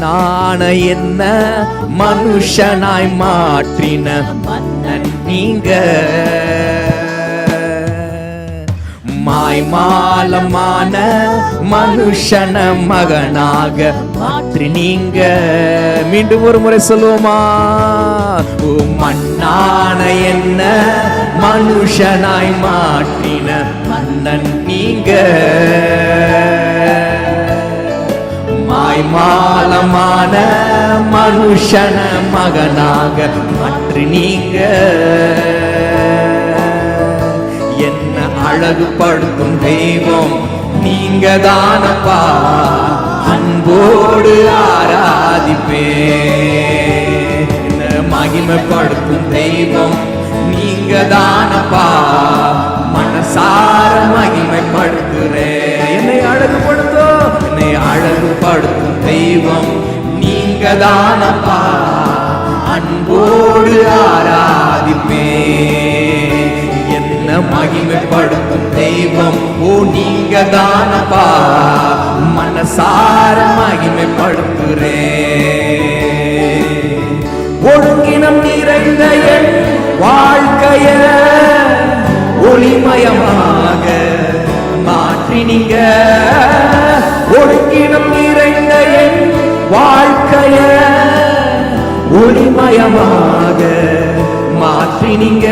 நான என்ன மனுஷனாய் மாற்றின? மன்னன் நீங்க. மாய்மாலமான மனுஷன மகனாக மாற்றி நீங்க. மீண்டும் ஒரு முறை சொல்லுவோமா? மண்ணான என்ன மனுஷனாய் மாற்றி மாலமான மனுஷன மகனாக மாற்றி நீங்க. என்ன அழகுபடுத்தும் தெய்வம் நீங்க தானப்பா அன்போடு ஆராதிப்பே. என்ன மகிமைப்படுத்தும் தெய்வம் நீங்க தானப்பா மனசா தெய்வம் நீங்க தானப்பா அன்போடு ஆராதிப்பே. என்ன மகிமைப்படுத்தும் தெய்வம்? ஓ நீங்க தானப்பா மனசார மகிமைப்படுத்துறே. ஒழுங்கினம் நிறைந்த என் வாழ்க்கைய ஒளிமயமாக மாற்றினீங்க ஒழுங்கினம் நிறைந்த என் வாழ்க்கைய ஒளிமயமாக மாற்றினீங்க.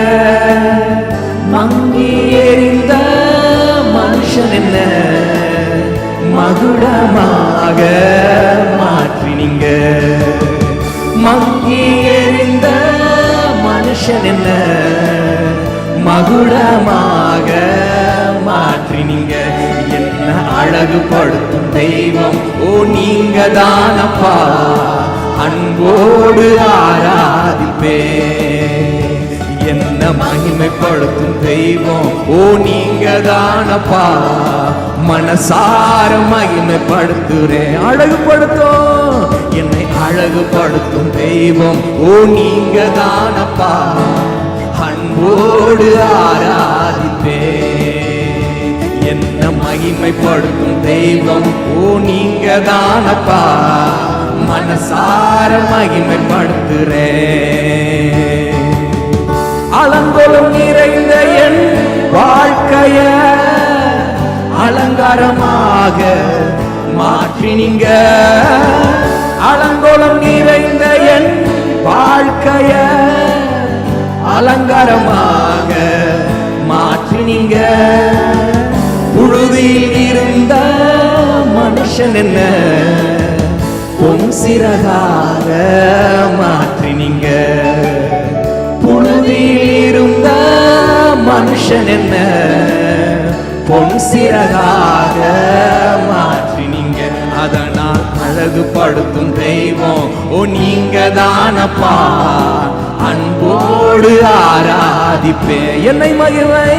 மங்கி எறிந்த மனுஷன் என்ன? மகுடமாக மாற்றினீங்க. மங்கி எறிந்த மனுஷன் என்ன? மகுடமாக மாற்றினீங்க. என்ன அழகுபடுத்தும் தெய்வம்? ஓ நீங்க தானப்பா அன்போடு ஆராதிப்பே. என்ன மகிமைப்படுத்தும் தெய்வம்? ஓ நீங்க தானப்பா மனசார மகிமைப்படுத்துறே. அழகுபடுத்தும் என்னை அழகுபடுத்தும் தெய்வம்? ஓ நீங்க தானப்பா அன்போடு ஆரா என்ன மகிமைப்படுத்தும் தெய்வம். ஓ நீங்க தானப்பா மனசார மகிமைப்படுத்துறே. அலங்கோலம் நிறைந்த என் வாழ்க்கைய அலங்காரமாக மாற்றினீங்க அலங்கோலம் நிறைந்த என் வாழ்க்கைய அலங்காரமாக மாற்றினீங்க மனுஷன் என்ன? பொன் சிறகாக மாற்றினீங்க. புழுதியில் இருந்த மனுஷன் என்ன? பொன் சிறகாக மாற்றினீங்க. அதனால் அழகு படுத்தும் தெய்வம் ஓ நீங்க தானப்பா அன்போடு ஆராதிப்பே. என்னை மகிழ்வை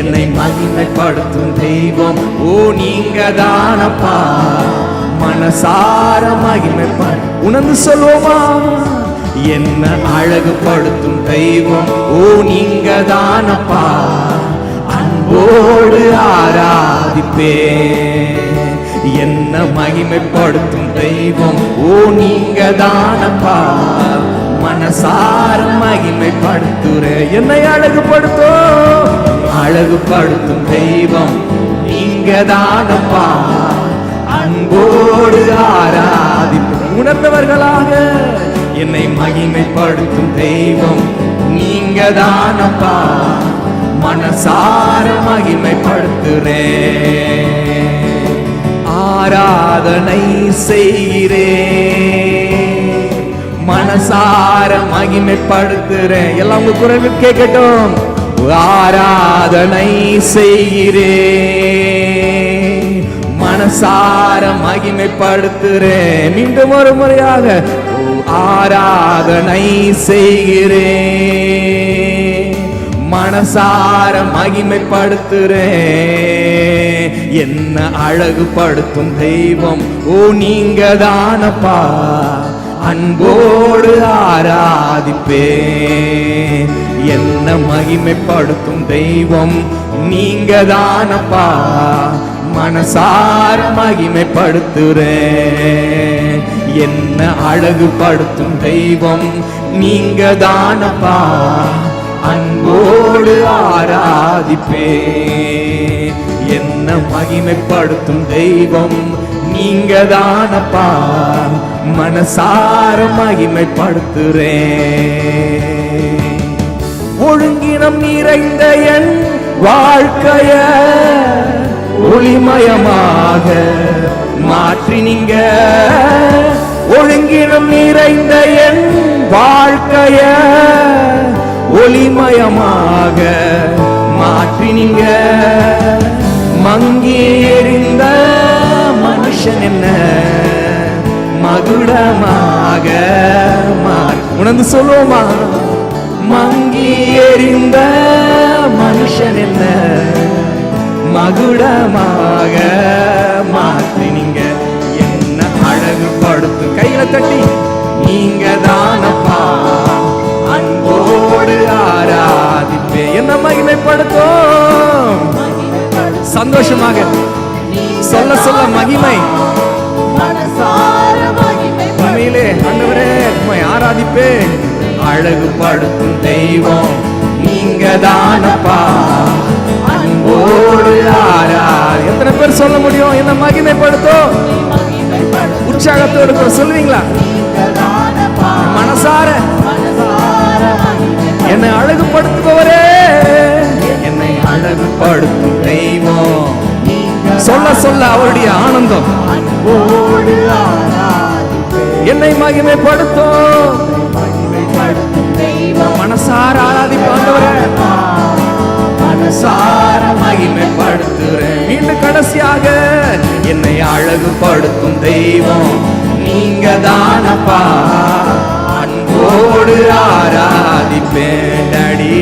என்னை மகிமைப்படுத்தும் தெய்வம். ஓ நீங்க தானப்பா மனசார மகிமைப்படு உணர்ந்து சொல்வோமா என்ன அழகுபடுத்தும் தெய்வம். ஓ நீங்க தானப்பா அன்போடு ஆராதிப்பே என்ன மகிமைப்படுத்தும் தெய்வம். ஓ நீங்க தானப்பா மனசார மகிமைப்படுத்துற. என்னை அழகுபடுத்தும் அழகுபடுத்தும் தெய்வம் நீங்க தானப்பா அன்போடு ஆராதிப்பு உணர்ந்தவர்களாக என்னை மகிமைப்படுத்தும் தெய்வம் நீங்க தானப்பா மனசார மகிமைப்படுத்துறே. ஆராதனை செய்கிறேன் மனசார மகிமைப்படுத்துறேன். எல்லாம் உங்க குரல் கேட்கட்டும். ஆராதனை செய்கிறே மனசார மகிமைப்படுத்துறேன். மீண்டும் ஒரு முறையாக ஓ, ஆராதனை செய்கிறே மனசார மகிமைப்படுத்துறேன். என்ன அழகுபடுத்தும் தெய்வம். ஓ நீங்க தானப்பா அன்போடு ஆராதிப்பே என்ன மகிமைப்படுத்தும் தெய்வம் நீங்க தானப்பா மனசார மகிமைப்படுத்துறேன். என்ன அழகுபடுத்தும் தெய்வம் நீங்க தானப்பா அன்போடு ஆராதிப்பே என்ன மகிமைப்படுத்தும் தெய்வம் இங்கதானப்பா மனசார மகிமைப்படுத்துறேன். ஒழுங்கினம் நிறைந்த என் வாழ்க்கைய ஒளிமயமாக மாற்றி நீங்க. ஒழுங்கினம் நிறைந்த என் வாழ்க்கைய ஒளிமயமாக மாற்றி நீங்க. மங்கி எறிந்த மனுஷன் என்ன மகுடமாக உணர்ந்து சொல்லுவோமா? மங்கி எறிந்த மனுஷன் என்ன மகுடமாக மாற்றி நீங்க என்ன அழகுபடுத்தும் கையில தட்டி நீங்க தானப்பா? அன்போடு ஆராதிப்பே. என்ன மகிமைப்படுத்தும். சந்தோஷமாக. சொல்ல சொல்ல மகிமை. ஆராதிப்பேன் அழகுபடுத்தும் தெய்வம் நீங்க தானப்பா அன்போடு ஆராதி எத்தனை பேர் சொல்ல முடியும்? என்ன மகிமைப்படுத்தும் உற்சாகத்தோடு சொல்லுவீங்களா. மனசார. என்னை அழகுபடுத்துபவரே. என்னை அழகுபடுத்தும் தெய்வம். சொல்ல சொல்ல அவருடைய ஆனந்தம். அன்போடு. என்னை மகிமைப்படுத்தும் தெய்வம் மனசார ஆராதிப்பாண்டவரே மனசார மகிமைப்படுத்துறேன் மீண்டும் கடைசியாக என்னை அழகுபடுத்தும் தெய்வம் நீங்க தானப்பா. அன்போடு ஆராதிப்பேன் அடி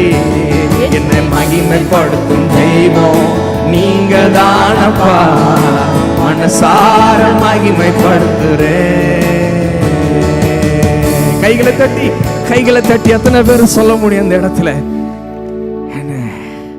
என்னை மகிமைப்படுத்தும் தெய்வம் நீங்க தானப்பா. மனசார மகிமைப்படுத்துறேன் கைகளை தட்டி கைகளை தட்டி எத்தனை பேர் சொல்ல முடியும் அந்த இடத்துல?